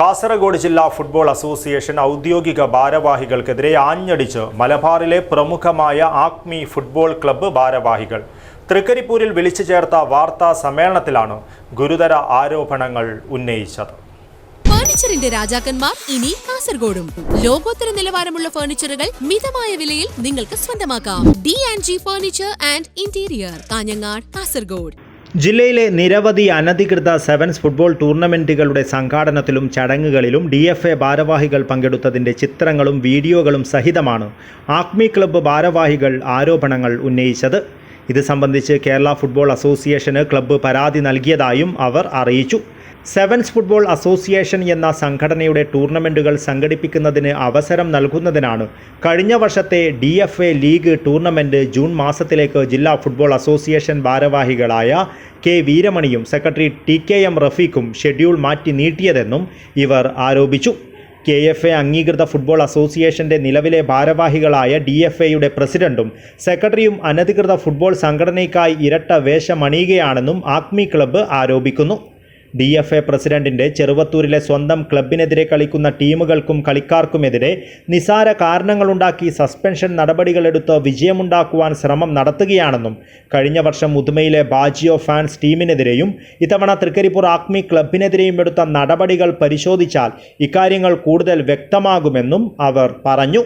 കാസർഗോഡ് ജില്ലാ football association ഔദ്യോഗിക ഭാരവാഹികൾക്കെതിരെ ആഞ്ഞടിച്ച് മലബാറിലെ പ്രമുഖമായ ആക്മി ഫുട്ബോൾ ക്ലബ്ബ് ഭാരവാഹികൾ. തൃക്കരിപ്പൂരിൽ വിളിച്ചു ചേർത്ത വാർത്താ സമ്മേളനത്തിലാണ് ഗുരുതര ആരോപണങ്ങൾ ഉന്നയിച്ചത്. ഫർണിച്ചറിന്റെ രാജാക്കന്മാർ ഇനി കാസർഗോഡും. ലോകോത്തര നിലവാരമുള്ള ഫർണിച്ചറുകൾ മിതമായ വിലയിൽ നിങ്ങൾക്ക് സ്വന്തമാക്കാം. D and G furniture and interior Kanhangad Kasaragod. ജില്ലയിലെ നിരവധി അനധികൃത സെവൻസ് ഫുട്ബോൾ ടൂർണമെന്റുകളുടെ സംഘാടനത്തിലും ചടങ്ങുകളിലും ഡി എഫ് എ ഭാരവാഹികൾ പങ്കെടുത്തതിന്റെ ചിത്രങ്ങളും വീഡിയോകളും സഹിതമാണ് ആക്മി ക്ലബ്ബ് ഭാരവാഹികൾ ആരോപണങ്ങൾ ഉന്നയിച്ചത്. ഇത് സംബന്ധിച്ച് കേരള ഫുട്ബോൾ അസോസിയേഷന് ക്ലബ്ബ് പരാതി നൽകിയതായും അവർ അറിയിച്ചു. സെവൻസ് ഫുട്ബോൾ അസോസിയേഷൻ എന്ന സംഘടനയുടെ ടൂർണമെന്റുകൾ സംഘടിപ്പിക്കുന്നതിന് അവസരം നൽകുന്നതിനാണ് കഴിഞ്ഞ വർഷത്തെ D F A league tournament June മാസത്തിലേക്ക് ജില്ലാ ഫുട്ബോൾ അസോസിയേഷൻ ഭാരവാഹികളായ കെ വീരമണിയും സെക്രട്ടറി ടി കെ എം റഫീഖും ഷെഡ്യൂൾ മാറ്റി നീട്ടിയതെന്നും ഇവർ ആരോപിച്ചു. കെ എഫ് എ അംഗീകൃത ഫുട്ബോൾ അസോസിയേഷന്റെ നിലവിലെ ഭാരവാഹികളായ ഡി എഫ് എയുടെ പ്രസിഡന്റും സെക്രട്ടറിയും അനധികൃത ഫുട്ബോൾ സംഘടനയ്ക്കായി ഇരട്ട വേഷമണിയുകയാണെന്നും ആക്മി ക്ലബ്ബ് ആരോപിക്കുന്നു. ഡി എഫ് എ പ്രസിഡന്റിന്റെ ചെറുവത്തൂരിലെ സ്വന്തം ക്ലബിനെതിരെ കളിക്കുന്ന ടീമുകൾക്കും കളിക്കാർക്കുമെതിരെ നിസാര കാരണങ്ങളുണ്ടാക്കി സസ്പെൻഷൻ നടപടികളെടുത്ത് വിജയമുണ്ടാക്കുവാൻ ശ്രമം നടത്തുകയാണെന്നും കഴിഞ്ഞ വർഷം മുതുമയിലെ ബാജിയോ ഫാൻസ് ടീമിനെതിരെയും ഇത്തവണ തൃക്കരിപ്പൂർ ആക്മി ക്ലബിനെതിരെയും എടുത്ത നടപടികൾ പരിശോധിച്ചാൽ ഇക്കാര്യങ്ങൾ കൂടുതൽ വ്യക്തമാകുമെന്നും അവർ പറഞ്ഞു.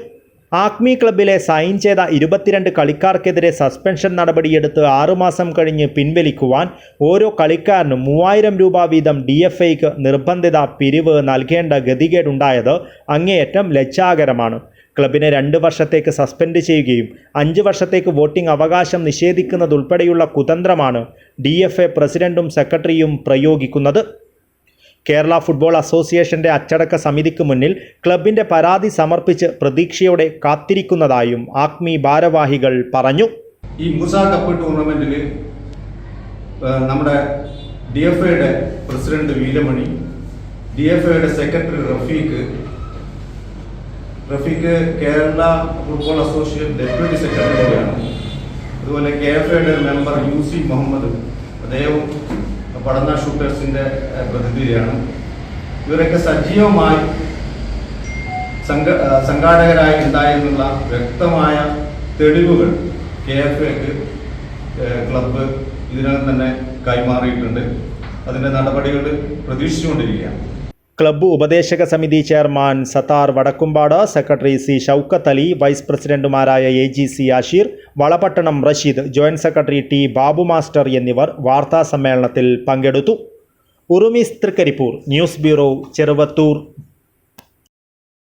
ആക്മി ക്ലബിലെ സൈൻ ചെയ്ത ഇരുപത്തിരണ്ട് കളിക്കാർക്കെതിരെ സസ്പെൻഷൻ നടപടിയെടുത്ത് ആറുമാസം കഴിഞ്ഞ് പിൻവലിക്കുവാൻ ഓരോ കളിക്കാരനും മൂവായിരം രൂപ വീതം ഡി എഫ് ഐക്ക് നിർബന്ധിത പിരിവ് നൽകേണ്ട ഗതികേടുണ്ടായത് അങ്ങേയറ്റം ലജ്ജാകരമാണ്. ക്ലബിനെ രണ്ട് വർഷത്തേക്ക് സസ്പെൻഡ് ചെയ്യുകയും അഞ്ച് വർഷത്തേക്ക് വോട്ടിംഗ് അവകാശം നിഷേധിക്കുന്നതുൾപ്പെടെയുള്ള കുതന്ത്രമാണ് ഡി പ്രസിഡന്റും സെക്രട്ടറിയും പ്രയോഗിക്കുന്നത്. കേരള ഫുട്ബോൾ അസോസിയേഷന്റെ അച്ചടക്ക സമിതിക്ക് മുന്നിൽ ക്ലബിന്റെ പരാതി സമർപ്പിച്ച് പ്രതീക്ഷയോടെ കാത്തിരിക്കുന്നതായും ആക്മി ഭാരവാഹികൾ പറഞ്ഞു. ഈ മുസ കപ്പ് ടൂർണമെന്റിൽ നമ്മുടെ ഡി എഫ് ഐയുടെ പ്രസിഡന്റ് വീരമണി ഡി എഫ് ഐയുടെ secretary Rafeeq Rafeeq Kerala football association deputy സെക്രട്ടറിയാണ്. അതുപോലെ കെ എഫ് ഐയുടെ മെമ്പർ യു സി മുഹമ്മദ് അദ്ദേഹവും പഠന ഷൂട്ടേഴ്സിന്റെ പ്രതിനിധിയാണ്. ഇവരൊക്കെ സജീവമായി സംഘ സംഘാടകരായി ഉണ്ടായെന്നുള്ള വ്യക്തമായ തെളിവുകൾ കെ എഫ് എക്ക് ക്ലബ്ബ് ഇതിനകം തന്നെ കൈമാറിയിട്ടുണ്ട്. അതിന്റെ നടപടികൾ പ്രതീക്ഷിച്ചുകൊണ്ടിരിക്കുകയാണ്. ക്ലബ്ബ് ഉപദേശക സമിതി chairman Sathar Vadakkumpad secretary C Shoukath Ali vice പ്രസിഡന്റുമാരായ A G C Asheer Valapattanam Rasheed joint secretary T Babu master എന്നിവർ വാർത്താ സമ്മേളനത്തിൽ പങ്കെടുത്തു. Urumees Thrikaripur news bureau Cheruvathur.